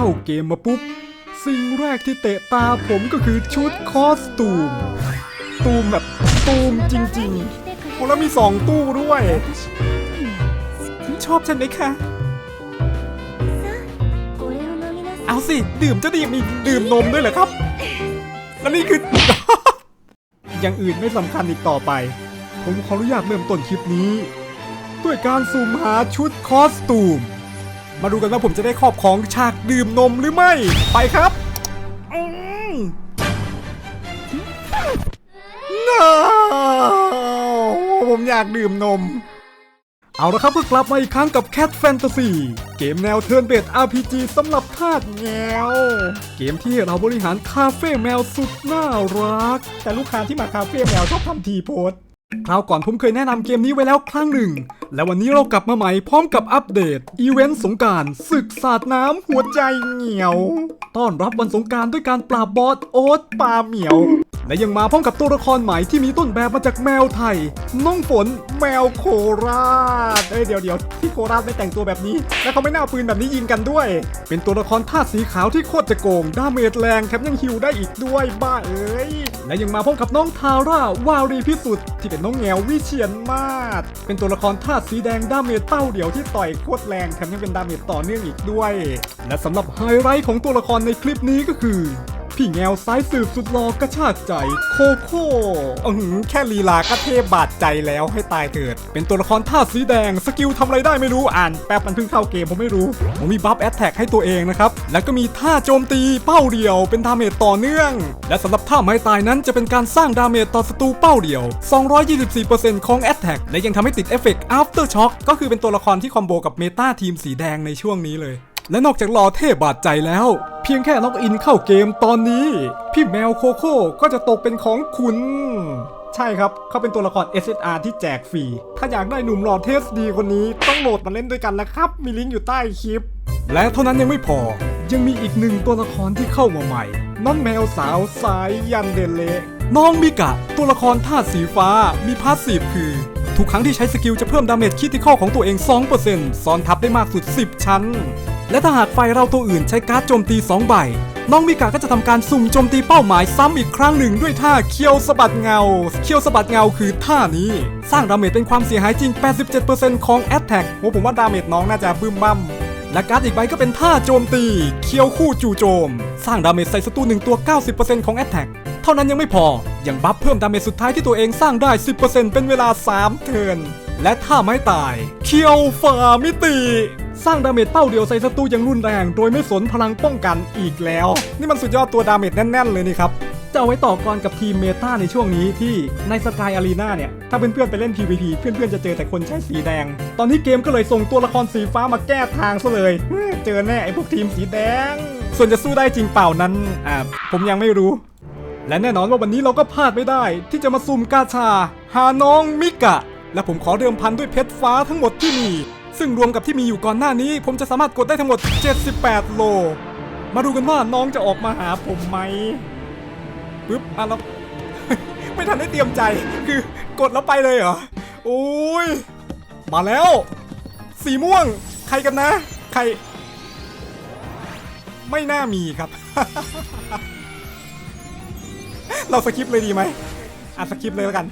เข้าเกมมาปุ๊บ สิ่งแรกที่เตะตาผมก็คือชุดคอสตูม ตูมแบบตูมจริงๆโอ้แล้วมีสองตู้ด้วย ชอบฉันไหมคะ เอาสิ ดื่มจะดีมีดื่มนมด้วยเหรอครับและนี่คือ อย่างอื่นไม่สำคัญอีกต่อไป ผมขออนุญาตเริ่มต้นคลิปนี้ ด้วยการซูมหาชุดคอสตูม มาดูกันว่าผมจะได้ครอบของฉากดื่มนมหรือไม่ ไปครับอืม No ผมอยากดื่มนม เอาละครับก็กลับมาอีกครั้งกับ Cat Fantasy เกมแนวเทิร์นเบ d RPG สำหรับทาสแมวเกมที่เราบริหารคาเฟ่แมวสุดน่ารัก แต่ลูกค้าที่มาคาเฟ่แมวชอบทำทีโพส คราวก่อนผมเคยแนะนำเกมนี้ไว้แล้วครั้งหนึ่ง และวันนี้เรากลับมาใหม่พร้อมกับอัปเดต อีเวนต์สงการศึกสาดน้ำหัวใจเหนียว ต้อนรับวันสงการด้วยการปราบบอสโอ๊ตปลาเหมียว และยังมาพร้อมกับตัวละครใหม่ที่มีต้นแบบมาจากแมวไทย น้องฝนแมวโคราชเอ้ยเดี๋ยวเดี๋ยวที่โคราชไม่แต่งตัวแบบนี้ แล้วเขาไม่น่าปืนแบบนี้ยิงกันด้วย เป็นตัวละครท่าสสีขาวที่โคตรจะโกงดาเมจแรงแถมยังฮิวได้อีกด้วยบ้าเอ้ยและยังมาพร้อมกับน้องทาร่าวารีพิสุทธิ์ที่เป็นน้องแงววิเชียนมาศเป็นตัวละครท่าสสีแดงดาเมจเต้าเดี่ยวที่ต่อยโคตรแรงแถมยังเป็นดาเมจต่อเนื่องอีกด้วย และสำหรับไฮไลท์ของตัวละครในคลิปนี้ก็คือ พี่แงวซ้ายสืบสุดหล่อกระชากใจ โคโค่อือหือแค่ลีลาก็เทพบาดใจแล้วให้ตายเถิด เป็นตัวละครท่าสีแดงสกิลทำอะไรได้ไม่รู้อ่านแป๊บมันเพิ่งเข้าเกมผมไม่รู้ผมมีบัฟแอตแทกให้ตัวเองนะครับ แล้วก็มีท่าโจมตีเป้าเดียว เป็นดาเมจต่อเนื่อง และสำหรับท่าไม้ตายนั้นจะเป็นการสร้างดาเมจต่อศัตรูเป้าเดียว 224%ของแอตแทกและยังทำให้ติดเอฟเฟกต์ after shock ก็คือเป็นตัวละครที่คอมโบกับเมตาทีมสีแดงในช่วงนี้เลย และนอกจากรอเทพบาดใจแล้ว เพียงแค่ล็อกอินเข้าเกมตอนนี้ พี่แมวโคโค่ก็จะตกเป็นของคุณ ใช่ครับ เขาเป็นตัวละคร SSR ที่แจกฟรี ถ้าอยากได้หนุ่มหล่อเทสดีคนนี้ต้องโหลดมาเล่นด้วยกันนะครับ มีลิงก์อยู่ใต้คลิป และเท่านั้นยังไม่พอ ยังมีอีกหนึ่งตัวละครที่เข้ามาใหม่ น้องแมวสาวสายยันเดเลน้องมิกะ ตัวละครธาตุสีฟ้ามีพาสซีฟคือทุกครั้งที่ใช้สกิลจะเพิ่มดาเมจคิติคอของตัวเอง 2%ซ้อนทับได้มากสุด 10 ชั้น และถ้าหากไฟเราตัวอื่นใช้การ์ดโจมตี 2 ใบ น้องมิกาก็จะทำการสุ่มโจมตีเป้าหมายซ้ำอีกครั้งหนึ่งด้วยท่าเคียวสะบัดเงา เคียวสะบัดเงาคือท่านี้ สร้างดาเมจเป็นความเสียหายจริง 87%ของแอตแทกโอ้ผมว่าดาเมจน้องน่าจะบึ้มบั้มและการ์ดอีกใบก็เป็นท่าโจมตี เคียวคู่จู่โจม สร้างดาเมจใส่ศัตรูหนึ่งตัว 90%ของแอตแทกเท่านั้นยังไม่พอ ยังบัฟเพิ่มดาเมจสุดท้ายที่ตัวเองสร้างได้ 10%เป็นเวลา 3 เทิร์น และถ้าไม่ตาย เคียวฝ่ามิติ สร้างดาเมจเป้าเดียวใส่ศัตรูอย่างรุนแรง โดยไม่สนพลังป้องกันอีกแล้ว นี่มันสุดยอดตัวดาเมจแน่น ๆ เลยนี่ครับจะเอาไว้ต่อกรกับทีมเมตาในช่วงนี้ที่ในสกายอารีนาเนี่ย ถ้าเพื่อนๆไปเล่น PVP เพื่อนๆจะเจอแต่คนใช้สีแดง ตอนนี้เกมก็เลยส่งตัวละครสีฟ้ามาแก้ทางซะเลย เจอแน่ไอ้พวกทีมสีแดง ส่วนจะสู้ได้จริงเปล่านั้นอ่าผมยังไม่รู้ และแน่นอนว่าวันนี้เราก็พลาดไม่ได้ ที่จะมาซุ่มกาชา หาน้องมิกะ และผมขอเดิมพันด้วยเพชรฟ้าทั้งหมดที่มี ซึ่งรวมกับที่มีอยู่ก่อนหน้านี้ ผมจะสามารถกดได้ทั้งหมด 78 โล มาดูกันว่าน้องจะออกมาหาผมไหมปึ๊บอะแล้ว ไม่ทันได้เตรียมใจ คือกดแล้วไปเลยเหรอโอ้ย มาแล้ว สีม่วง ใครกันนะ ใคร ไม่น่ามีครับ เราสคริปเลยดีไหมอะสคริปเลยแล้วกัน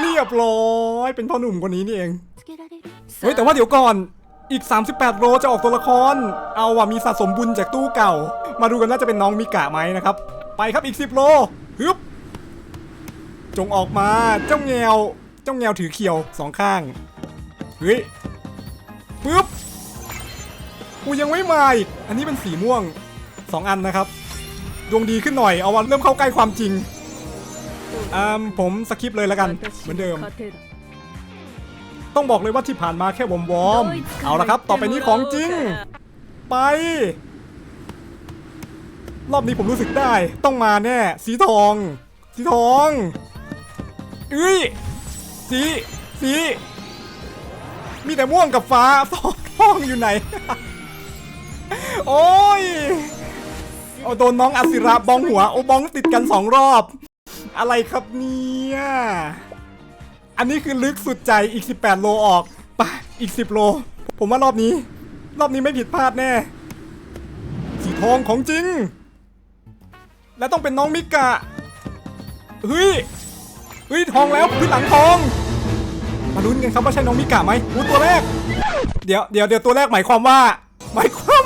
เรียบร้อย เป็นพ่อหนุ่มคนนี้นี่เอง เฮ้ยแต่ว่าเดี๋ยวก่อนอีก 38 โลจะออกตัวละคร เอาว่ะมีสะสมบุญจากตู้เก่า มาดูกันว่าจะเป็นน้องมิกะไหมนะครับ ไปครับอีก 10 โลฮึบจงออกมาเจ้าแงวเจ้าแงวถือเขียวสองข้างเฮ้ยปึ๊บกูยังไม่มาอีกอันนี้เป็นสีม่วง 2 อันนะครับดวงดีขึ้นหน่อยเอาวันเริ่มเข้าใกล้ความจริงอ่าผมสคิปเลยแล้วกันเหมือนเดิม ต้องบอกเลยว่าที่ผ่านมาแค่วอมวอมๆเอาละครับ ต่อไปนี้ของจริง ไป รอบนี้ผมรู้สึกได้ ต้องมาแน่ สีทอง สีทองเอ้ยสีสี มีแต่ม่วงกับฟ้าทองทองอยู่ไหน โอ้ยเอาโดนน้องอสิระบองหัว โอ้บองติดกันสองรอบ อะไรครับเนี่ย อันนี้คือลึกสุดใจอีก 18 โลออกไปอีก 10 โล ผมว่ารอบนี้ รอบนี้ไม่ผิดพลาดแน่ สีทองของจริง และต้องเป็นน้องมิกะเฮ้ยเฮ้ยทองแล้วพื้นหลังทอง มาลุ้นกันครับว่าใช่น้องมิกะไหมอู้ตัวแรก เดี๋ยวเดี๋ยวเดี๋ยวตัวแรกหมายความว่า หมายความ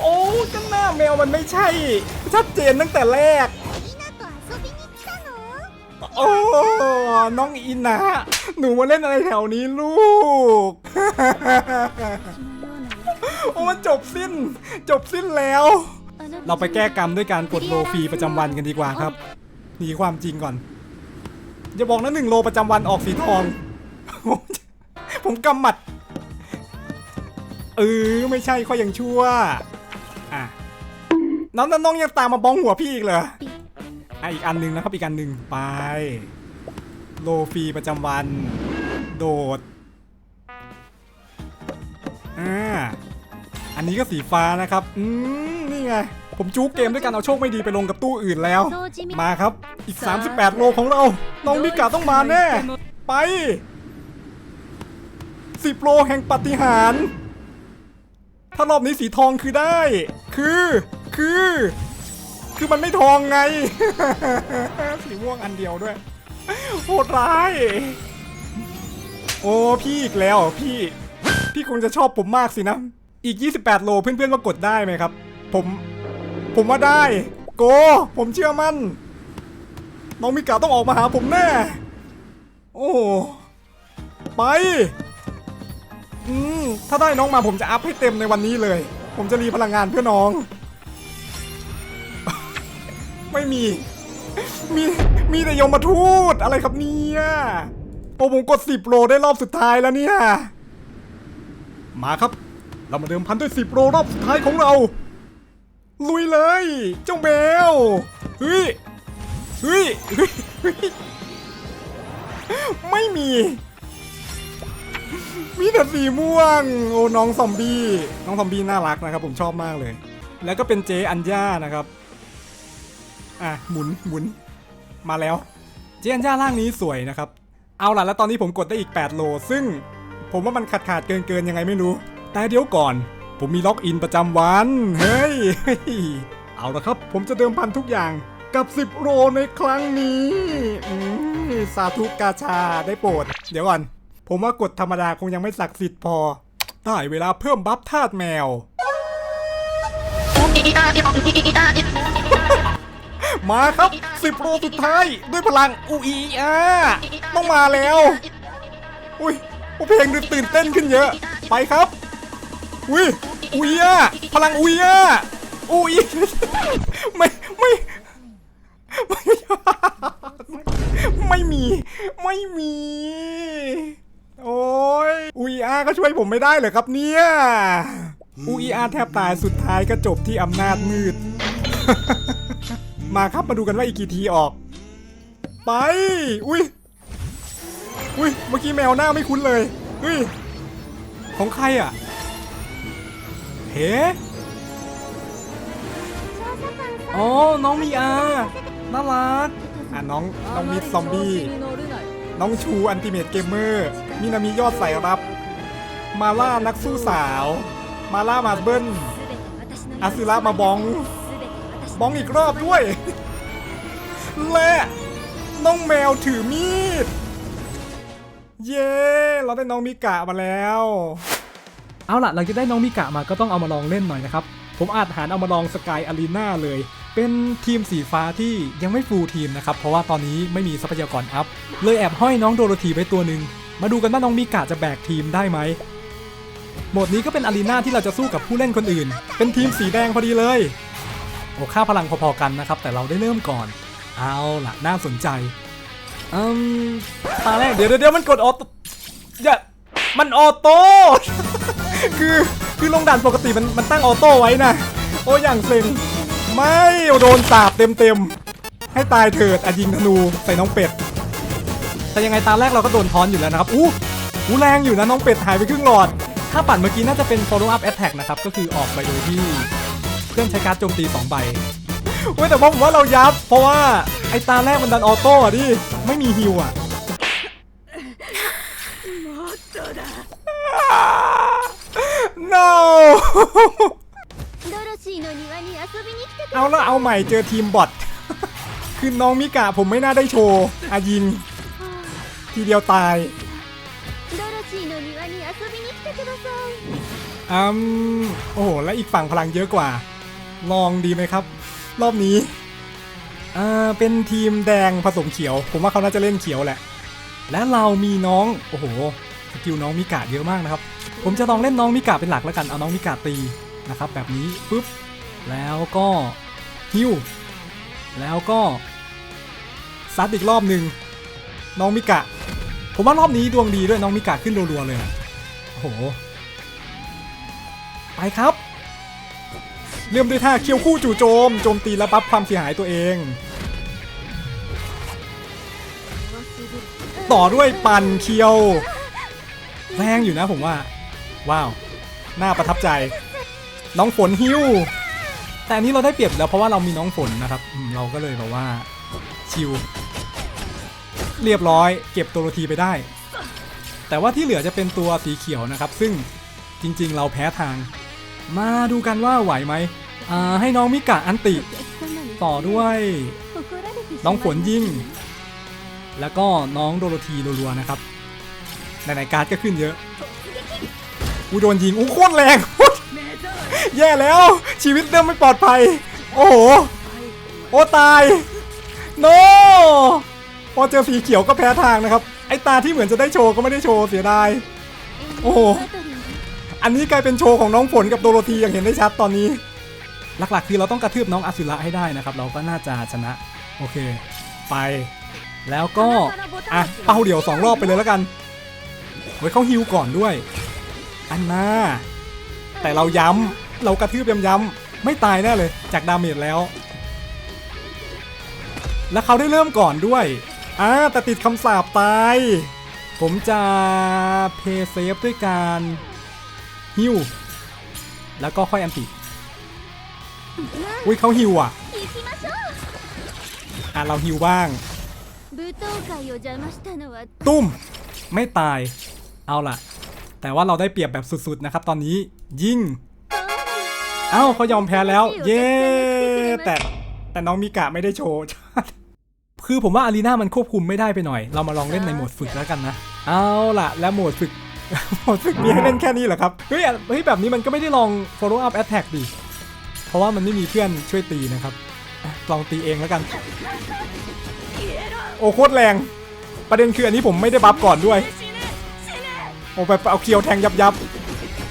โอ้กันหน้าแมวมันไม่ใช่ ชัดเจนตั้งแต่แรก โอ้น้องอินนะ หนูมาเล่นอะไรแถวนี้ลูก โอ้มันจบสิ้น จบสิ้นแล้ว เราไปแก้กรรมด้วยการกดโลฟรีประจำวันกันดีกว่าครับ หนีความจริงก่อน อย่าบอกนะหนึ่งโลประจำวันออกสีทอง ผมกำหมัด เออไม่ใช่ข้อยังชั่ว อะน้องน้องยังตามมาบ้องหัวพี่อีกเหรอ อะอีกอันหนึ่งนะครับอีกอันหนึ่งไป โลฟีประจำวัน โดดอ่าอันนี้ก็สีฟ้านะครับ อืมนี่ไง ผมจู๊กเกมด้วยกันเอาโชคไม่ดีไปลงกับตู้อื่นแล้ว มาครับ อีก 38 โลของเรา น้องมิกาต้องมาแน่ ไป 10 โลแห่งปฏิหาร ถ้ารอบนี้สีทองคือได้ คือ คือ คือมันไม่ทองไง สีม่วงอันเดียวด้วยโหดร้าย โอ้พี่อีกแล้วพี่ พี่คงจะชอบผมมากสินะ อีก 28 โลเพื่อนๆว่ากดได้ไหมครับ ผม ผมว่าได้ โก ผมเชื่อมั่น น้องมิกาต้องออกมาหาผมแน่ โอ้ไป อืม ถ้าได้น้องมาผมจะอัพให้เต็มในวันนี้เลย ผมจะรีพลังงานเพื่อน้อง ไม่มี มีมีแต่ยมมาทูตอะไรครับเนี่ยโอ้ผมกด10โลได้รอบสุดท้ายแล้วเนี่ย มาครับ เรามาเดิมพันด้วย10โลรอบสุดท้ายของเรา ลุยเลย เจ้าแมวเฮ้ยเฮ้ยเฮ้ยเฮ้ยไม่มี มีแต่สีม่วง โอ้น้องซอมบี้ น้องซอมบี้น่ารักนะครับ ผมชอบมากเลย แล้วก็เป็นเจอัญญานะครับ อะหมุนหมุนมาแล้ว เจอัญญาร่างนี้สวยนะครับ เอาล่ะแล้วตอนนี้ผมกดได้อีก 8 โล ซึ่งผมว่ามันขาดขาดเกินเกินยังไงไม่รู้ แต่เดี๋ยวก่อน ผมมีล็อกอินประจำวัน เฮ้ย เอาละครับ ผมจะเดิมพันทุกอย่างกับ 10โรในครั้งนี้สาธุกาชาได้โปรด เดี๋ยวก่อน ผมว่ากดธรรมดาคงยังไม่ศักดิ์สิทธิ์พอได้เวลาเพิ่มบัฟธาตุแมว มาครับ10โรสุดท้ายด้วยพลังอูอีอาต้องมาแล้ว อุ้ยโอเพลงดูตื่นเต้นขึ้นเยอะ ไปครับ อุ้ยอุยอะพลังอุยอะอุยไม่ไม่ไม่ไม่มี ไม่มี โอ้ยอุยอาก็ช่วยผมไม่ได้เหรอครับเนี่ยอุยอาแทบตายสุดท้ายก็จบที่อำนาจมืด มาครับมาดูกันว่าอีกกี่ทีออก ไป อุ้ยอุ้ยเมื่อกี้แมวหน้าไม่คุ้นเลยเฮ้ยของใครอะเฮ้อ๋อน้องมีอาน่ารักอะน้องน้องมิดซอมบี้น้องชูอันติเมตเกมเมอร์มินามียอดใส่รับ มาล่านักสู้สาว มาล่ามาเบิ้ลอาซึระมาบอง บองอีกรอบด้วย และน้องแมวถือมีด เย้ เราได้น้องมิกะมาแล้ว เอาล่ะเราจะได้น้องมิกะมาก็ต้องเอามาลองเล่นหน่อยนะครับ ผมอาจหารเอามาลองสกายอารีนาเลย เป็นทีมสีฟ้าที่ยังไม่ฟูลทีมนะครับ เพราะว่าตอนนี้ไม่มีทรัพยากรอัพ เลยแอบห้อยน้องโดโรธีไว้ตัวหนึ่ง มาดูกันว่าน้องมิกะจะแบกทีมได้ไหมโหมดนี้ก็เป็นอารีนาที่เราจะสู้กับผู้เล่นคนอื่น เป็นทีมสีแดงพอดีเลย โอ้ค่าพลังพอๆกันนะครับ แต่เราได้เริ่มก่อน เอาล่ะ น่าสนใจอืมตาแรกเดี๋ยวเดี๋ยวมันกดออโต้อย่ามันออโต้คือคือลงด่านปกติมันมันตั้งออโต้ไว้นะ โอ้อย่างเซ็งไม่โดนสาบเต็มเต็มให้ตายเถิดอะยิงธนูใส่น้องเป็ด แต่ยังไงตาแรกเราก็โดนทอนอยู่แล้วนะครับอู้อู้แรงอยู่นะน้องเป็ดหายไปครึ่งหลอด ถ้าปั่นเมื่อกี้น่าจะเป็น follow up attack นะครับ ก็คือออกไปโดยที่ พื่อนใช้การ์ดโจมตี2ใบเว้ยแต่ผมว่าเรายับ เพราะว่าไอตาแรกมันดันออโต้อะดิ ไม่มีฮิวอะเอาแล้วเอาใหม่เจอทีมบอท คือน้องมิกะผมไม่น่าได้โชว์อายิน ทีเดียวตายอืมโอ้โห และอีกฝั่งพลังเยอะกว่า ลองดีไหมครับ รอบนี้อ่าเป็นทีมแดงผสมเขียว ผมว่าเขาน่าจะเล่นเขียวแหละ และเรามีน้อง โอ้โหสกิลน้องมิกะเยอะมากนะครับ ผมจะลองเล่นน้องมิกะเป็นหลักแล้วกัน เอาน้องมิกะตีนะครับแบบนี้ปุ๊บ แล้วก็ฮิวแล้วก็ซัดอีกรอบหนึ่งน้องมิกะ ผมว่ารอบนี้ดวงดีด้วยน้องมิกะขึ้นรัวๆเลย โอ้โห ไปครับ เริ่มด้วยท่าเคียวคู่จู่โจม โจมตีและบัฟความเสียหายตัวเอง ต่อด้วยปั่นเคียว แรงอยู่นะผมว่า ว้าว น่าประทับใจ น้องฝนฮิวแต่อันนี้เราได้เปรียบแล้วเพราะว่าเรามีน้องฝนนะครับ เราก็เลยแบบว่า ชิว เรียบร้อย เก็บตัวโรทีไปได้ แต่ว่าที่เหลือจะเป็นตัวสีเขียวนะครับ ซึ่งจริง ๆ เราแพ้ทาง มาดูกันว่าไหวไหมอ่าให้น้องมิกะอันติ ต่อด้วย น้องฝนยิง แล้วก็น้องโดโรธีรัวๆนะครับไหนๆการ์ดก็ขึ้นเยอะอูโดนยิงอู้โคตรแรง แย่แล้ว ชีวิตเริ่มไม่ปลอดภัย โอ้โห โอ้ตาย โน พอเจอสีเขียวก็แพ้ทางนะครับ ไอตาที่เหมือนจะได้โชว์ก็ไม่ได้โชว์เสียดาย โอ้โห อันนี้กลายเป็นโชว์ของน้องฝนกับโดโรธีอย่างเห็นได้ชัดตอนนี้ หลักๆ คือเราต้องกระทืบน้องอสุระให้ได้นะครับ เราก็น่าจะชนะ โอเค ไป แล้วก็ อะ เป้าเดี่ยวสองรอบไปเลยแล้วกันไว้เขาฮิวก่อนด้วย อันน่าแต่เราย้ำเรากระทืบย้ำๆไม่ตายแน่เลย จากดาเมจแล้ว แล้วเขาได้เริ่มก่อนด้วยอ่าแต่ติดคำสาปตาย ผมจะเพย์เซฟด้วยการ ฮิวแล้วก็ค่อยแอมป์อุ้ยเขาฮิวอะอะเราฮิวบ้าง ตุ้ม ไม่ตาย เอาล่ะ แต่ว่าเราได้เปรียบแบบสุดๆนะครับตอนนี้ ยิ่งเอ้าเขายอมแพ้แล้ว เย้แต่แต่น้องมิกะไม่ได้โชว์ คือผมว่าอารีนามันควบคุมไม่ได้ไปหน่อย เรามาลองเล่นในโหมดฝึกแล้วกันนะ เอาล่ะ และโหมดฝึก โหมดฝึกมีให้เล่นแค่นี้เหรอครับ เฮ้ยอะเฮ้ยแบบนี้มันก็ไม่ได้ลอง follow up attack ดิ เพราะว่ามันไม่มีเพื่อนช่วยตีนะครับอะลองตีเองแล้วกัน โอ้โคตรแรง ประเด็นคืออันนี้ผมไม่ได้บัฟก่อนด้วย โอ้แบบเอาเคียวแทงยับยับ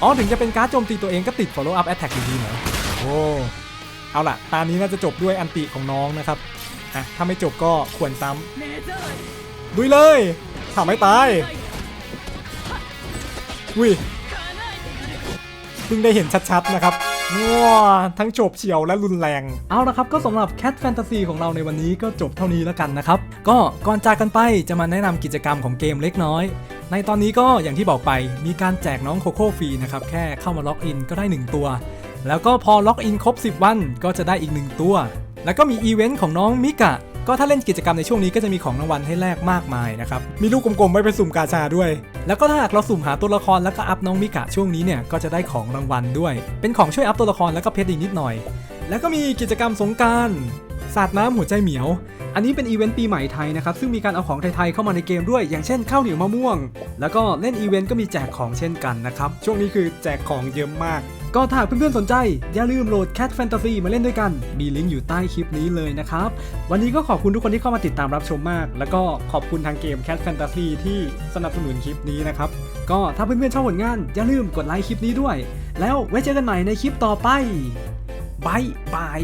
อ๋อถึงจะเป็นการ์ดโจมตีตัวเองก็ติด follow up attack อยู่ดีเหรอโอ้เอาล่ะ ตานี้น่าจะจบด้วยอันติของน้องนะครับอะถ้าไม่จบก็ควรซ้ำดุยเลยถามไม่ตาย อุ้ยเพิ่งได้เห็นชัดๆนะครับว้าทั้งจบเฉียวและรุนแรง เอาละครับ ก็สำหรับ Cat Fantasy ของเราในวันนี้ก็จบเท่านี้แล้วกันนะครับ ก็ก่อนจากกันไปจะมาแนะนำกิจกรรมของเกมเล็กน้อย ในตอนนี้ก็อย่างที่บอกไปมีการแจกน้องโคโค่ฟรีนะครับ แค่เข้ามาล็อกอินก็ได้ 1 ตัว แล้วก็พอล็อกอินครบ 10 วันก็จะได้อีก 1 ตัว แล้วก็มีอีเวนต์ของน้องมิกะ ก็ถ้าเล่นกิจกรรมในช่วงนี้ก็จะมีของรางวัลให้แลกมากมายนะครับ มีลูกกลมๆไว้ไปสุ่มกาชาด้วย แล้วก็ถ้าหากเราสุ่มหาตัวละครแล้วก็อัพน้องมิกะช่วงนี้เนี่ยก็จะได้ของรางวัลด้วย เป็นของช่วยอัพตัวละครแล้วก็เพชรอีกนิดหน่อย แล้วก็มีกิจกรรมสงการสาดน้ำหัวใจเหมียว อันนี้เป็นอีเวนต์ปีใหม่ไทยนะครับ ซึ่งมีการเอาของไทยๆเข้ามาในเกมด้วย อย่างเช่นข้าวเหนียวมะม่วง แล้วก็เล่นอีเวนต์ก็มีแจกของเช่นกันนะครับ ช่วงนี้คือแจกของเยอะมาก ก็ถ้าเพื่อนๆสนใจ อย่าลืมโหลด Cat Fantasy มาเล่นด้วยกัน มีลิงก์อยู่ใต้คลิปนี้เลยนะครับ วันนี้ก็ขอบคุณทุกคนที่เข้ามาติดตามรับชมมาก แล้วก็ขอบคุณทางเกม Cat Fantasy ที่สนับสนุนคลิปนี้นะครับ ก็ถ้าเพื่อนๆชอบผลงาน อย่าลืมกดไลค์คลิปนี้ด้วย แล้วไว้เจอกันใหม่ในคลิปต่อไปบายบาย